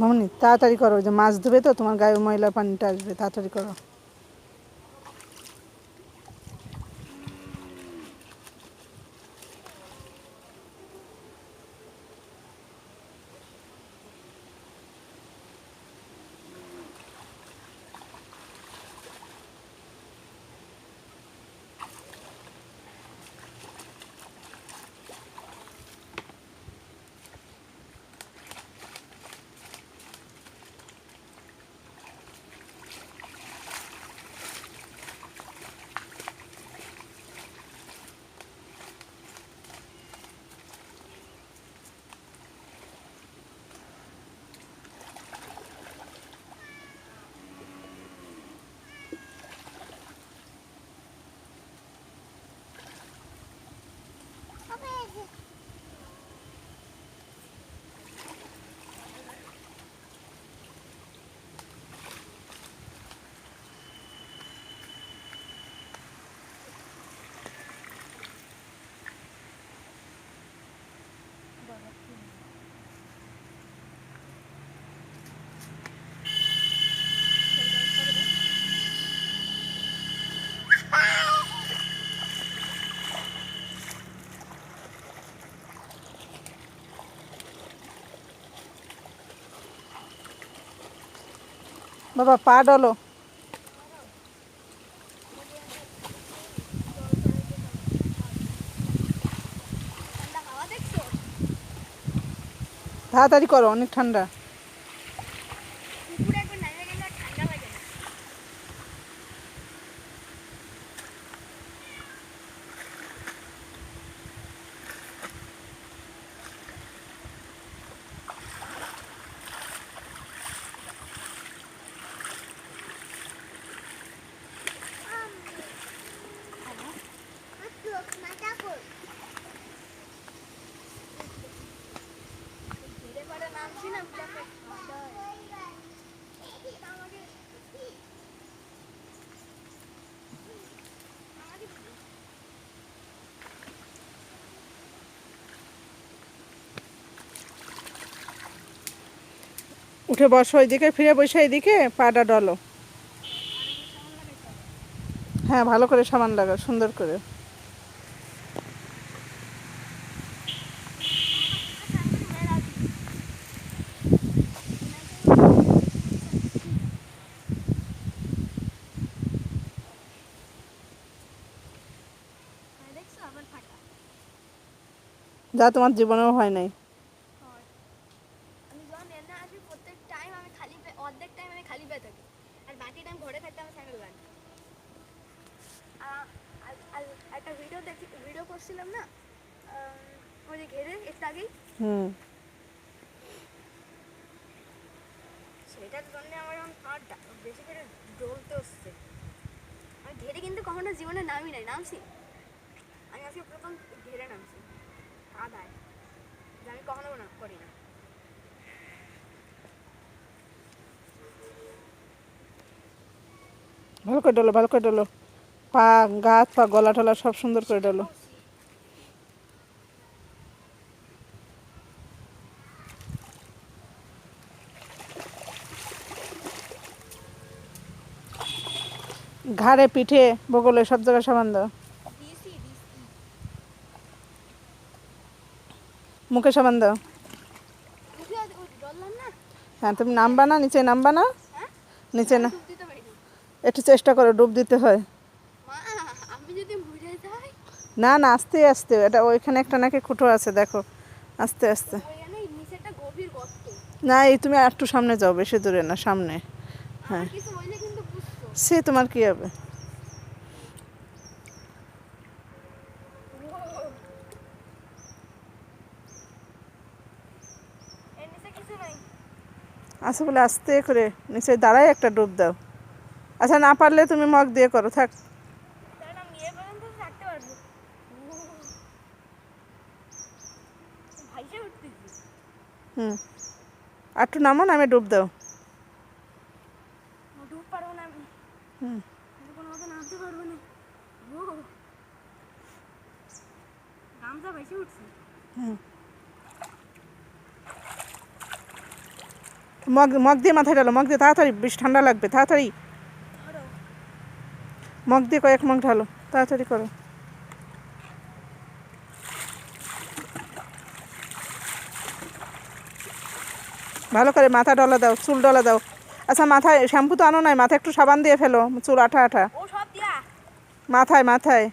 মামনি তাড়াতাড়ি করো যে মাছ ধুবে তো তোমার গায়ে ময়লা পানিটা আসবে তাড়াতাড়ি করো। বাবা পা ডলো তাড়াতাড়ি করো অনেক ঠান্ডা পুকুরে একবার নামে গেলে আর ঠান্ডা লাগে না ধীরে করে নামছি না পুরো ঠান্ডা হয়ে উঠে বসো ওইদিকে ফিরে বসে এইদিকে পাটা ডলো। হ্যাঁ ভালো করে সামান লাগা সুন্দর করে। যা, তোমার জীবনেও হয় নাই আমি যখন এনে আসি প্রত্যেক টাইম আমি খালি পে- অর্ধেক টাইম আমি খালি পেয়ে থাকি আর বাকি টাইম ঘরে থাকতে আমি সাইকেল বানি আর আর- আর একটা ভিডিও দেখি ভিডিও না ওই যে ঘেরে একটু আগেই। হুম। সেটার জন্য আমার এখন আর বেশি করে ডলতে হচ্ছে। আমি ঘেরে কিন্তু কখনো জীবনে নামি নাই নামছি। আমি আজকে প্রথম ঘেরে নামছি আদায়। আমি কখনো না করি না। ভালো করে ডলো ভালো করে ডলো। পা গাছ পা গলা টলা সব সুন্দর করে ডলো। ঘাড়ে, পিঠে, বগলে, সব জায়গায় সাবান দাও মুখে সাবান দাও হ্যাঁ তুমি নামবা না নিচে নামবা না নিচে না একটু চেষ্টা করো, ডুব দিতে হয়। না না, আস্তে আস্তে। এটা ওইখানে একটা নাকি খুঁটো আছে, দেখো। আস্তে আস্তে। না, এই তুমি একটু সামনে যাও, বেশি দূরে না, সামনে। হ্যাঁ। সে তোমার কি হবে? আছে বলে আস্তে করে নিচে দাঁড়াই একটা ডুব দাও। আচ্ছা না পারলে তুমি মগ দিয়ে করো, থাক। হুম। আর একটু নামো না, আমি ডুব দাও ডুব পারব না আমি হুম আমি কোনো মতো নামতে পারব না ও উঠছি। হুম মগ মগ দিয়ে মাথায় ঢালো মগ দিয়ে তাড়াতাড়ি বেশ ঠান্ডা লাগবে তাড়াতাড়ি। মগ দিয়ে কয়েক মগ ঢালো তাড়াতাড়ি করো। ভালো করে মাথা ডলা দাও চুল ডলা দাও। আচ্ছা মাথায় শ্যাম্পু তো আনো নাই মাথায় একটু সাবান দিয়ে ফেলো চুল আঠা আঠা। মাথায় মাথায়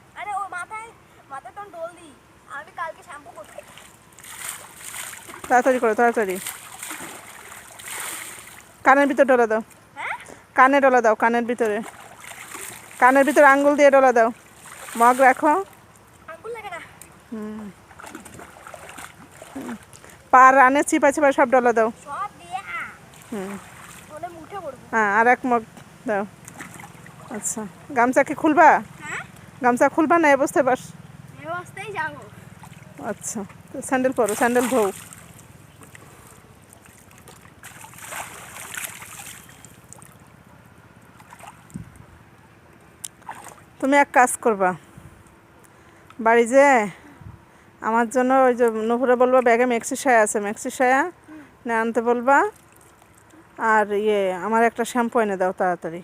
মাথায় তো ডোল দিই আমি কালকে শ্যাম্পু করতে তাড়াতাড়ি করো তাড়াতাড়ি। কানের ভিতর ডলা দাও। হ্যাঁ? কানে ডলা দাও কানের ভিতরে। কানের ভিতরে আঙ্গুল দিয়ে ডলা দাও। মগ রাখো। লাগে পা রানের চিপা চিপা সব ডলা দাও। হুম। হ্যাঁ আর এক মগ দাও। আচ্ছা গামছা কি খুলবা? হ্যাঁ? গামছা খুলবা না এই অবস্থায় বাস? আচ্ছা স্যান্ডেল পরো স্যান্ডেল ধোও। তুমি এক কাজ করবা। বাড়ি যে আমার জন্য ওই যে নুপুরে বলবা, ব্যাগে মেক্সি সায়া আছে। মেক্সি সায়া নিয়ে আনতে বলবা। আর ইয়ে আমার একটা শ্যাম্পু এনে দাও তাড়াতাড়ি।